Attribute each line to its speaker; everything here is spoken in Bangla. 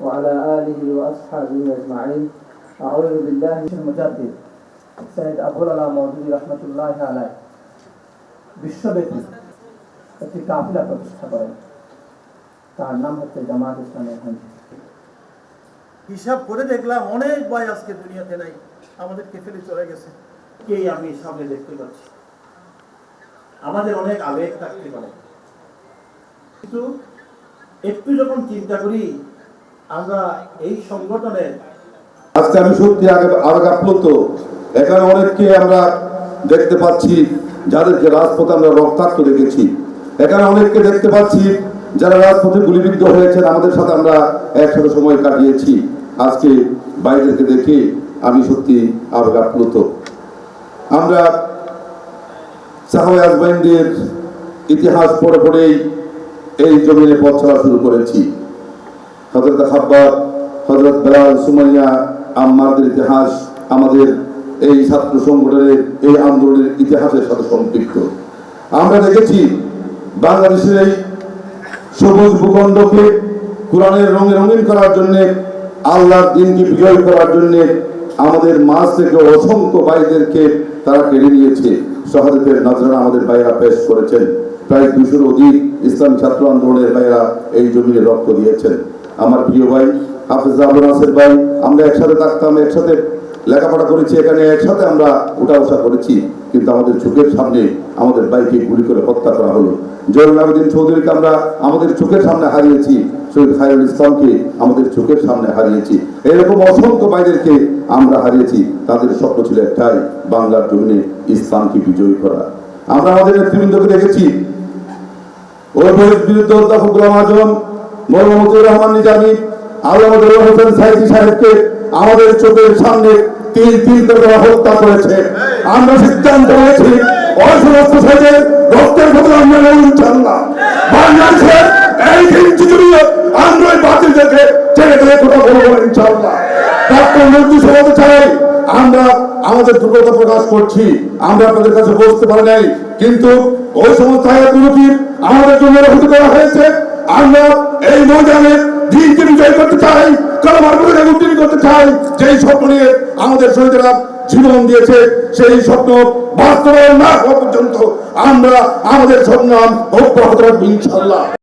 Speaker 1: وعلى آله وأصحابه أجمعين أعوذ بالله من المجدد سيد أبو العلا মওদুদি রহমতুল্লাহ আলাই বিশ্বব্যাপী একটি কাফিলা প্রতিষ্ঠা করেন তার নাম হচ্ছে জামাত ইসলামের হিন্দ
Speaker 2: হিসাব করে দেখলাম অনেক ভাই আজকে দুনিয়াতে নাই আমাদেরকে ফেলে চলে গেছে
Speaker 3: কেই আমি সামনে দেখতে পাচ্ছি আমাদের অনেক আবেগ থাকতে পারে কিন্তু একটু যখন চিন্তা করি আমরা এই সংগঠনের
Speaker 4: আজকে আমি সত্যি আগে আরও আপ্লুত এখানে অনেককে আমরা দেখতে পাচ্ছি, যাদেরকে রাজপথে আমরা রক্তাক্ত দেখেছি। এখানে অনেককে দেখতে পাচ্ছি, যারা রাজপথে গুলিবিদ্ধ হয়েছেন, আমাদের সাথে আমরা একসাথে সময় কাটিয়েছি। আজকে বাইরেকে দেখে আমি সত্যি আবেগ আপ্লুত আমরা সাহাবাই আজমাইনদের ইতিহাস পড়ে পড়েই এই জমিনে পথ চলা শুরু করেছি। হজরত খাব্বাব হজরত বেলাল, সুমাইয়া, আম্মাদের ইতিহাস আমাদের এই ছাত্র সংগঠনের এই আন্দোলনের ইতিহাসের সাথে সম্পৃক্ত। আমরা দেখেছি বাংলাদেশের এই সবুজ ভূখণ্ডকে কোরআনের রঙে রঙিন করার জন্য, আল্লাহর দিনকে বিজয় করার জন্য আমাদের মাঝ থেকে অসংখ্য ভাইদেরকে তারা কেড়ে নিয়েছে। সহাদেবের নজরানা আমাদের ভাইরা পেশ করেছেন। প্রায় দুশোর অধিক ইসলাম ছাত্র আন্দোলনের ভাইরা এই জমিনে রক্ত দিয়েছেন। আমার প্রিয় ভাই, হাফিজ আবুল নাসের ভাই, আমরা একসাথে থাকতাম, একসাথে লেখাপড়া করেছি, এখানে একসাথে আমরা উঠা বসা করেছি, কিন্তু আমাদের চোখের সামনে আমাদের ভাইকে গুলি করে হত্যা করা হলো। আবেদিন চৌধুরীকে আমরা আমাদের চোখের সামনে হারিয়েছি, শহীদ খায়রুল ইসলামকে আমাদের চোখের সামনে হারিয়েছি। এরকম অসংখ্য ভাইদেরকে আমরা হারিয়েছি, তাদের স্বপ্ন ছিল একটাই, বাংলার জমিনে ইসলামকে বিজয়ী করা। আমরা আমাদের নেতৃবৃন্দকে দেখেছি। ওর বিরুদ্ধে অধ্যাপক গোলাম আজম আমাদের চোখের সামনে তিল তিল করে হত্যা করেছে। আমরা সিদ্ধান্ত নিয়েছি রক্তের না চাই আমরা আমাদের প্রকাশ করছি, আমরা কাছে কিন্তু ওই সমস্ত আমাদের জন্য রহিত করা হয়েছে? আমরা এই ময়দানে দিনকে বিজয় করতে চাই কালামার উত্তীর্ণ করতে চাই। যেই স্বপ্ন আমাদের শহীদেরা জীবন দিয়েছে, সেই স্বপ্ন বাস্তবায়ন না পর্যন্ত আমরা আমাদের স্বপ্ন অব্যাহত ইনশাল্লাহ